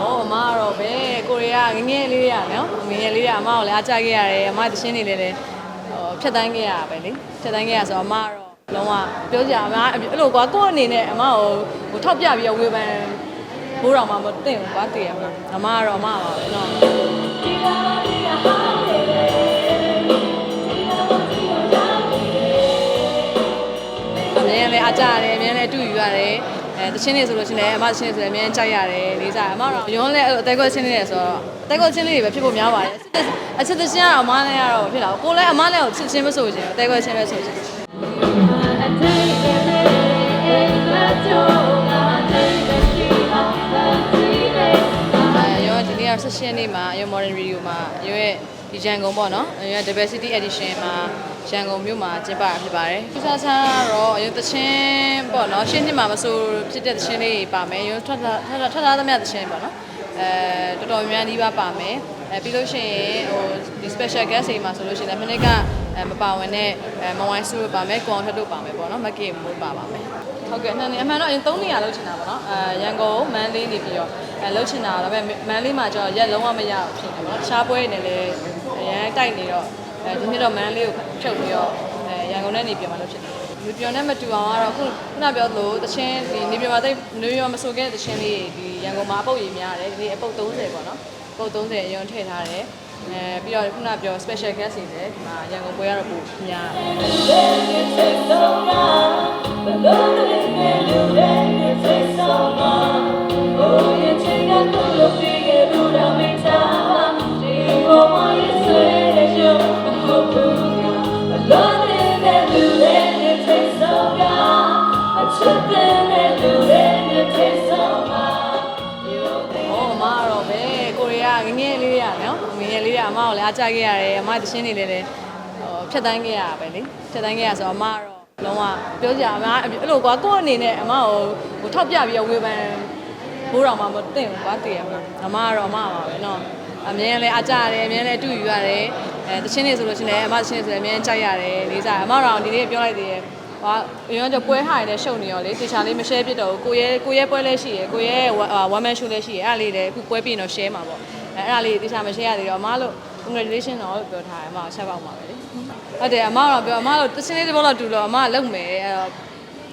ဟောအမကတော့ပဲကိုရီးယားငငယ်လေးတွေကနော်ငငယ်လေးတွေကအမကိုလည်းအားကြခဲ့ရတယ်အမတချင်းနေလည်းလည်းဟိုဖြတ်တန်းခဲ့ရတာပဲလေဖြတ်တန်းခဲ့ရဆိုတော့အမကတော့လုံးဝပြောကြအမအဲ့လိုကွာကိုယ့်အနေနဲ့အမကိုဟိုထောက်ပြပြီးတော့ဝေဖန်ဘိုးတော်မှမသိဘူးကွာတည်ရမှာအမကတော့အမပါပဲနော်အမြင်လည်းအားကြရ တချင်းနေဆိုလို့ရှိရင်လည်းအမတချင်းနေဆိုလည်းအမြင်ကြိုက်ရတယ်လေးစားအမတော့ရုံးလည်းအဲ့လိုအသေးကွက်ချင်းနေတယ်ဆိုတော့အသေးကွက်ချင်းလေးတွေပဲဖြစ်ဖို့များပါတယ်အချစ်တချင်းကတော့အမလည်းကတော့ဖြစ်လာကိုလည်းအမလည်းကိုချစ်ချင်းမဆိုချင်အသေးကွက်ချင်းပဲဆိုချင်အဲရောဒီနေ့ကဆက်ရှင်နေ့မှာရော modern radio မှာရောရဲ့ ဒီရန်ကုန်ပေါ့နော်ရော diversity edition မှာရန်ကုန်မြို့မှာကျင်းပတာဖြစ်ပါတယ်။ခုစားစားကတော့ရောတချင်းပေါ့နော်ရှင်းနှစ်မှာမဆိုဖြစ်တဲ့တချင်းလေးပါမယ်။ရောထွက်လာထွက်လာထွက်လာသမျှတချင်းပေါ့နော်။အဲတော်တော်များများဒီပါပါမယ်။ အဲပြီးလို့ရှိရင်ဟိုဒီ special guest တွေမှာဆိုလို့ရှိရင်လည်းမနေ့ကအဲမပါဝင်တဲ့အဲမဝိုင်းစုပါမယ်၊ကွန်ထက်တို့ပါမယ်ပေါ့နော်။မကေမိုးပါပါမယ်။ဟုတ်ကဲ့နှစ်နေအမှန်တော့အရင်3နေရာလောက်ချင်တာပေါ့နော်အဲရန်ကုန်မန္တလေးနေပြီးတော့အဲလောက်ချင်တာဒါပေမဲ့မန္တလေးမှာကျတော့ရက်လုံးဝမရဘူးဖြစ်နေပေါ့နော်တခြားပွဲတွေနဲ့လည်းအရန်တိုက်နေတော့အဲဒီနှစ်တော့မန္တလေးကိုဖြုတ်ပြီးတော့အဲရန်ကုန်နဲ့နေပြည်တော်မှာလုပ်ဖြစ်တယ်နေပြည်တော်နဲ့မတူအောင်ကတော့ခုခုနပြောသလိုတချင်းဒီနေပြည်တော်မှာတိတ်နေပြည်တော်မဆိုခဲ့တဲ့တချင်းလေးဒီရန်ကုန်မှာအပုတ်ရည်များတယ်ဒီနေ့အပုတ်30ပေါ့နော်အ ပုတ်30အရင်ထည့်ထားတယ်အဲပြီးတော့ခုနပြော special guest တွေလည်းဒီမှာရန်ကုန်ပွဲကတော့ပိုများတယ် အမကိုလည်းအားကြခဲ့ရတယ်အမတချင်းနေလည်းလည်းဟိုဖြတ်တန်းခဲ့ရတာပဲလေဖြတ်တန်းခဲ့ရဆိုတော့အမကတော့လုံးဝပြောကြအမအဲ့လိုကွာကိုယ့်အနေနဲ့အမကိုဟိုထောက်ပြပြီးတော့ဝေဖန်ဘိုးတော်မှမသိဘူးကွာတည်ရမှာအမကတော့အမပါပဲနော်အမြင်လည်းအားကြရတယ်အမြင်လည်းအတူယူရတယ်အဲတချင်းနေဆိုလို့ရှိရင်လည်းအမတချင်းနေဆိုလည်းအမြင်ကြိုက်ရတယ်လေးစားအမတော့ဒီနေ့ပြောလိုက်သေးတယ်ဟာအရင်ကပွဲဟာရတဲ့ရှုပ်နေရောလေတေချာလေးမ share ဖြစ်တော့ဘူးကိုရဲကိုရဲပွဲလည်းရှိရယ်ကိုရဲ one man show လည်းရှိရယ်အဲ့ဒါလေးလည်းအခုပွဲပြင်တော့ share မှာပေါ့ အဲအဲ့ဒါလေးတေချာမ share ရသေးတော့အမလို့ congratulation တော့လို့ပြောထားတယ်အမကိုချက်ပေါက်မှာပဲလေဟုတ်တယ်အမတော့ပြောအမလို့တချင်းလေးတစ်ပုတ်တော့တူတော့အမကလုံမယ်အဲ့တော့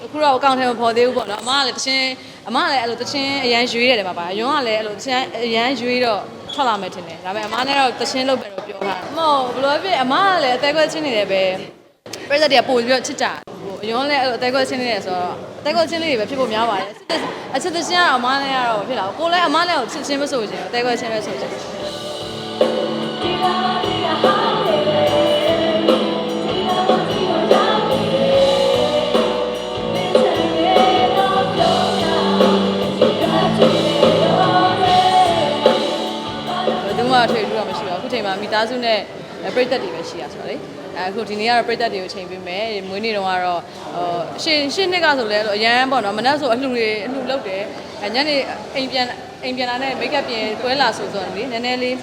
အခုတော့အကောင့်ထဲမှာပေါ်သေးဘူးပေါ့နော်အမကလည်းတချင်းအမကလည်းအဲ့လိုတချင်းအရန်ရွေးရတယ်မှာပါအယွန်းကလည်းအဲ့လိုတချင်းအရန်ရွေးတော့ထွက်လာမယ်ထင်တယ်ဒါပေမဲ့အမနဲ့တော့တချင်းလုပ်ပဲလို့ပြောထားတယ်မဟုတ်ဘယ်လိုဖြစ်အမကလည်းအသေးခွဲချင်းနေတယ်ပဲပြဿနာတွေကပို့ပြီးတော့ချစ်ကြဟို အယွန်းလည်းအဲ့လိုအသေးကွက်ချင်းနေတယ်ဆိုတော့အသေးကွက်ချင်းလေးတွေပဲဖြစ်ဖို့များပါတယ်အချစ်တချင်းကတော့အမနဲ့ကတော့ဖြစ်လာကိုလည်းအမနဲ့ကိုချစ်ချင်းမဆိုချင်ဘူးအသေးကွက်ချင်းပဲဆိုချင်တယ်ဘယ်သူမှထွေထူးတော့မရှိပါဘူးအခုချိန်မှာမိသားစုနဲ့ ပြိတ္တတွေပဲရှိရဆိုတော့လေအဲအခုဒီနေ့ကတော့ပြိတ္တတွေကိုချိန်ပေးမယ်မွေးနေ့တုန်းကတော့ဟိုရှင်းရှင်းနှစ်ကဆိုလဲအရန်ပေါ့နော်မနက်ဆိုအလှူတွေအလှူလုပ်တယ်အဲညနေအိမ်ပြန်အိမ်ပြန်လာတဲ့မိတ်ကပ်ပြင်ပွဲလာဆိုဆိုတော့လေနည်းနည်းလေး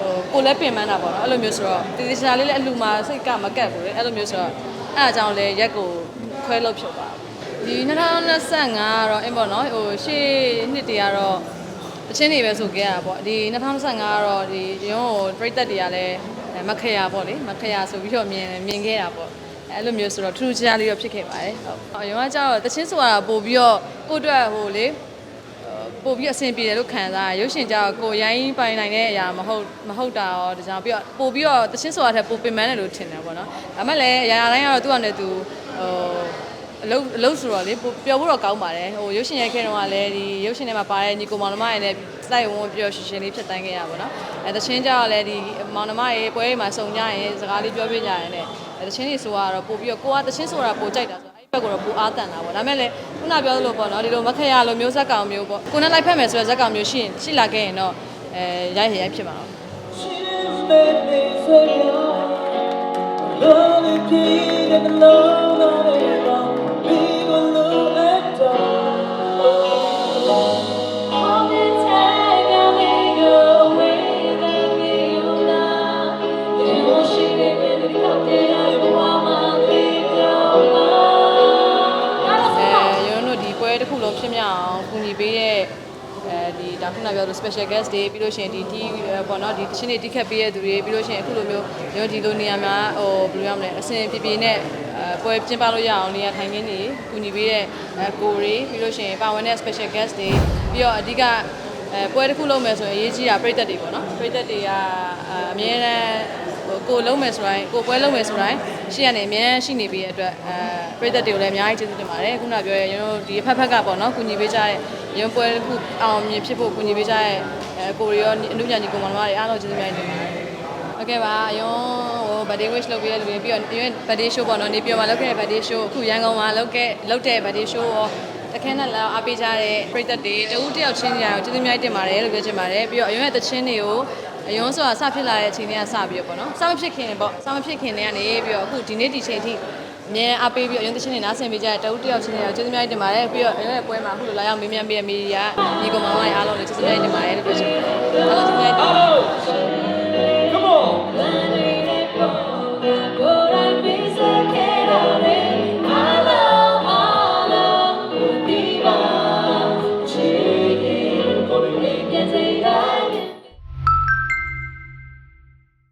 ဟိုကိုလည်းပင်ပန်းတာပေါ့နော်အဲ့လိုမျိုးဆိုတော့တည်တည်ချာလေးလည်းအလှူမှာစိတ်ကမကတ်ဘူးလေအဲ့လိုမျိုးဆိုတော့အဲ့အကြောင်းလဲရက်ကိုခွဲလုပ်ဖြုတ်ပါဒီ2025ကတော့အင်းပေါ့နော်ဟိုရှေ့နှစ်တည်းကတော့အချင်းတွေပဲဆိုခဲ့ရတာပေါ့ဒီ2025ကတော့ဒီရုံးကိုပြိသက်တွေကလည်းအဲ မခရပေါ့လေမခရဆိုပြီးတော့မြင်မြင်ခဲ့တာပေါ့အဲအဲ့လိုမျိုးဆိုတော့ထူးထူးခြားခြားလေးတော့ဖြစ်ခဲ့ပါတယ်ဟုတ်ရုံးကကျတော့တချင်းဆိုတာပို့ပြီးတော့ကိုယ့်အတွက်ဟိုလေပို့ပြီးအဆင်ပြေတယ်လို့ခံစားရရုပ်ရှင်ကြတော့ကိုရိုင်းပိုင်နိုင်တဲ့အရာမဟုတ်မဟုတ်တာရောဒါကြောင့်ပြီးတော့ပို့ပြီးတော့တချင်းဆိုတာထက်ပိုပင်ပန်းတယ်လို့ထင်တယ်ပေါ့နော်ဒါမှလည်းအရာရာတိုင်းကတော့သူ့အနေနဲ့သူဟို အလုပ်အလုပ်ဆိုတော့လေပိုပျော်ဖို့တော့ကောင်းပါတယ်ဟိုရုပ်ရှင်ရိုက်ခဲ့တော့ကလည်းဒီရုပ်ရှင်ထဲမှာပါတဲ့ညီကိုမောင်နှမရဲ့နဲ့စိုက်ဝန်းပျော်ရွှင်ရွှင်လေးဖြစ်တန်းခဲ့ရပါတော့အဲတချင်းကြတော့လည်းဒီမောင်နှမရဲ့ပွဲမှာစုံကြရင်စကားလေးပြောပြကြရင်လည်းအဲတချင်းတွေဆိုတော့ပို့ပြီးတော့ကိုကတချင်းဆိုတာပိုကြိုက်တာဆိုတော့အဲ့ဘက်ကတော့ပိုအားတန်တာပေါ့ဒါမဲ့လည်းခုနပြောသလိုပေါ့နော်ဒီလိုမခရလိုမျိုးဇက်ကောင်မျိုးပေါ့ကိုနဲ့လိုက်ဖက်မယ်ဆိုတော့ဇက်ကောင်မျိုးရှိရင်ရှိလာခဲ့ရင်တော့အဲရိုက်ရရိုက်ဖြစ်မှာတော့ ခုနပြောလို့ special guest တွေပြီးလို့ရှိရင်ဒီဒီပေါ့နော်ဒီတချင်းတွေတိခတ်ပေးရတဲ့သူတွေပြီးလို့ရှိရင်အခုလိုမျိုးရောဒီလိုနေရာမှာဟိုဘယ်လိုရမလဲအဆင်ပြေပြေနဲ့အဲပွဲကျင်းပလို့ရအောင်နေရာထိုင်ခင်းတွေကူညီပေးတဲ့အဲကိုတွေပြီးလို့ရှိရင်ပါဝင်တဲ့ special guest တွေပြီးတော့အဓိကအဲပွဲတစ်ခုလုပ်မယ်ဆိုရင်အရေးကြီးတာပြည်သက်တွေပေါ့နော်ပြည်သက်တွေကအများတန်းဟိုကိုလုံးမယ်ဆိုတိုင်းကိုပွဲလုံးမယ်ဆိုတိုင်းရှေ့ကနေအများရှိနေပြီးတဲ့အတွက်အဲပြည်သက်တွေကိုလည်းအများကြီးကျေးဇူးတင်ပါတယ်ခုနပြောရရင်တို့ဒီအဖက်ဖက်ကပေါ့နော်ကူညီပေးကြတဲ့ ရုံပွဲတစ်ခုအောင်မြင်ဖြစ်ဖို့ကူညီပေးကြတဲ့အဲကိုရီရောအနုညာညီကောင်မတွေအားလုံးကျေးဇူးများတင်ပါတယ်ဟုတ်ကဲ့ပါအယွန်းဟို birthday wish လုပ်ပေးရလူတွေပြီးတော့အယွန်း birthday show ပေါ့နော်နေပြောမှာလုပ်ခဲ့တဲ့ birthday show အခုရန်ကုန်မှာလုပ်ခဲ့လုပ်တဲ့ birthday show ရောတခဲနဲ့လာအားပေးကြတဲ့ပရိသတ်တွေတဦးတယောက်ချင်းစီအောင်ကျေးဇူးများတင်ပါတယ်လို့ပြောချင်ပါတယ်ပြီးတော့အယွန်းရဲ့တချင်းတွေကိုအယွန်းဆိုတာစဖြစ်လာတဲ့အချိန်တွေကစပြီးတော့ပေါ့နော်စမဖြစ်ခင်ပေါ့စမဖြစ်ခင်တွေကနေပြီးတော့အခုဒီနေ့ဒီချိန်အထိ အမြဲအားပေးပြီးတော့အယွန်းတချင်းတွေနားဆင်ပေးကြတဲ့တဦးတယောက်ချင်းတွေအောင်ကျေးဇူးများတင်ပါတယ်ပြီးတော့အယွန်းရဲ့ပွဲမှာအခုလိုလာရောက်မေးမြန်းပေးတဲ့မီဒီယာညီကောင်မတွေအားလုံးလည်းကျေးဇူးများတင်ပါတယ်လို့ပြောချင်ပါတယ်အားလုံးကျေးဇူးများတင်ပါတယ် Come on.